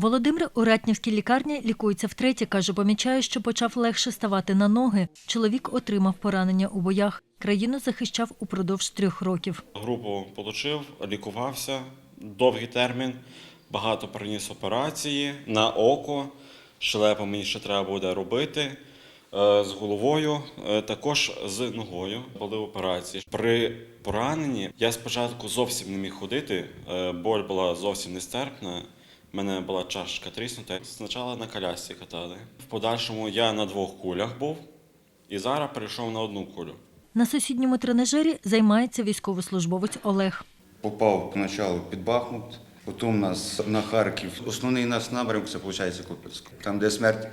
Володимир у Ратнівській лікарні лікується втретє. каже, помічає, що почав легше ставати на ноги. Чоловік отримав поранення у боях. Країну захищав упродовж трьох років. Групу отримав, лікувався довгий термін, багато приніс операції на око, щелепу мені ще треба буде робити. е, З головою, е, також з ногою були операції. При пораненні я спочатку зовсім не міг ходити, е, боль була зовсім нестерпна. У мене була чашка тріснута. Спочатку на колясці катали. В подальшому я на двох кулях був і зараз перейшов на одну кулю. На сусідньому тренажері займається військовослужбовець Олег. Попав поначалу під Бахмут, потім нас на Харків. Основний наш напрямок це виходить Купільськ. Там, де смерть,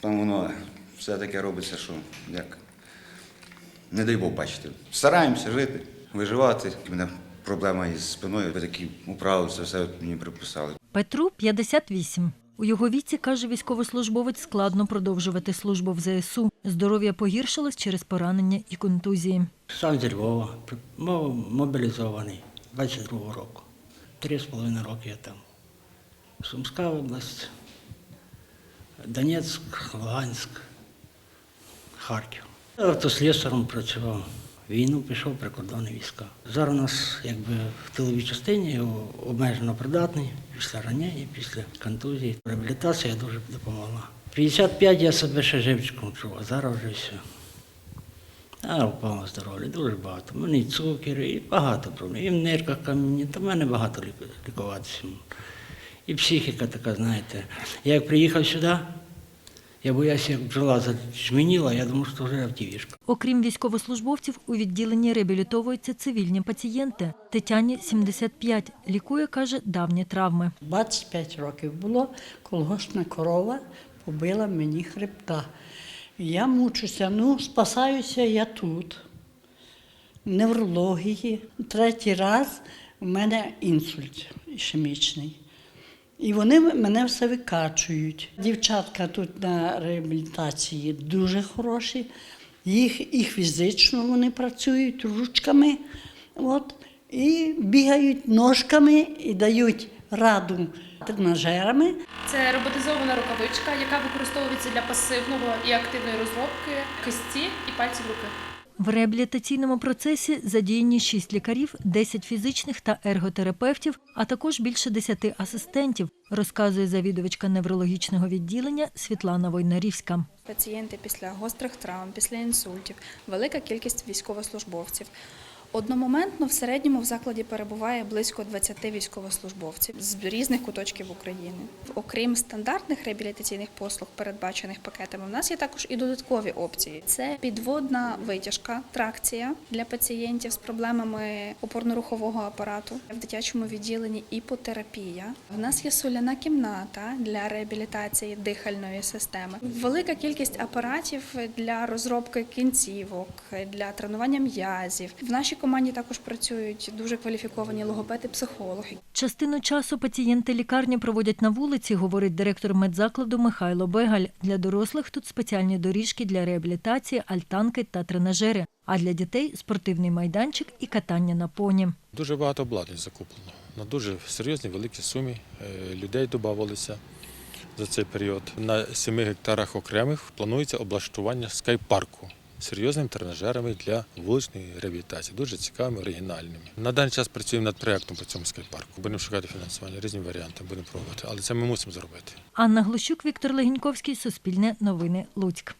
там воно все таке робиться, що як не дай Бог бачити. Стараємося жити, виживати. У мене проблема із спиною, такі управи, це все мені приписали. Петру 58. У його віці, каже військовослужбовець, складно продовжувати службу в ЗСУ. Здоров'я погіршилось через поранення і контузії. Сам зі Львова, мобілізований 22-го року. Три з половиною роки я там. Сумська область, Донецьк, Луганськ, Харків. Автослесаром працював. Війну пішов прикордонні війська. Зараз у нас якби в тиловій частині обмежено придатний після ранення, після контузії. Реабілітація дуже допомогла. 55 я себе ще живчиком чув, а зараз вже все. А впало здоров'я, дуже багато. У мене і цукер, і багато проблем. І в нирках каміння, то в мене багато лікуватися. І психіка така, знаєте. Я як приїхав сюди, я боявся, як бджола зачменіла, я думав, що вже автівішка. Окрім військовослужбовців, у відділенні реабілітовуються цивільні пацієнти. Тетяні 75. Лікує, каже, давні травми. 25 років було, колгоспна корова побила мені хребта. Я мучуся, ну, спасаюся я тут. Неврології. Третій раз у мене інсульт ішемічний. І вони мене все викачують. Дівчатка тут на реабілітації дуже хороші. Їх і фізично вони працюють ручками. От, і бігають ножками і дають раду тренажерами. Це роботизована рукавичка, яка використовується для пасивного і активної розробки кисті і пальців руки. В реабілітаційному процесі задіяні 6 лікарів, 10 фізичних та ерготерапевтів, а також більше 10 асистентів, розказує завідувачка неврологічного відділення Світлана Войнарівська. Пацієнти після гострих травм, після інсультів, велика кількість військовослужбовців. Одномоментно в середньому в закладі перебуває близько 20 військовослужбовців з різних куточків України. Окрім стандартних реабілітаційних послуг, передбачених пакетами, у нас є також і додаткові опції: це підводна витяжка, тракція для пацієнтів з проблемами опорно-рухового апарату в дитячому відділенні іпотерапія. В нас є соляна кімната для реабілітації дихальної системи. Велика кількість апаратів для розробки кінцівок, для тренування м'язів. В нашій команді також працюють дуже кваліфіковані логопеди, психологи. Частину часу пацієнти лікарні проводять на вулиці, говорить директор медзакладу Михайло Бегаль. Для дорослих тут спеціальні доріжки для реабілітації, альтанки та тренажери. А для дітей спортивний майданчик і катання на поні. Дуже багато обладнань закуплено. На дуже серйозні великі сумі е, людей додавалися за цей період. На 7 гектарах окремих планується облаштування скайпарку серйозними тренажерами для вуличної реабілітації, дуже цікавими, оригінальними. На даний час працюємо над проєктом по цьому скайпарку. Будемо шукати фінансування, різні варіанти будемо пробувати, але це ми мусимо зробити. Анна Глущук, Віктор Легіньковський, Суспільне новини, Луцьк.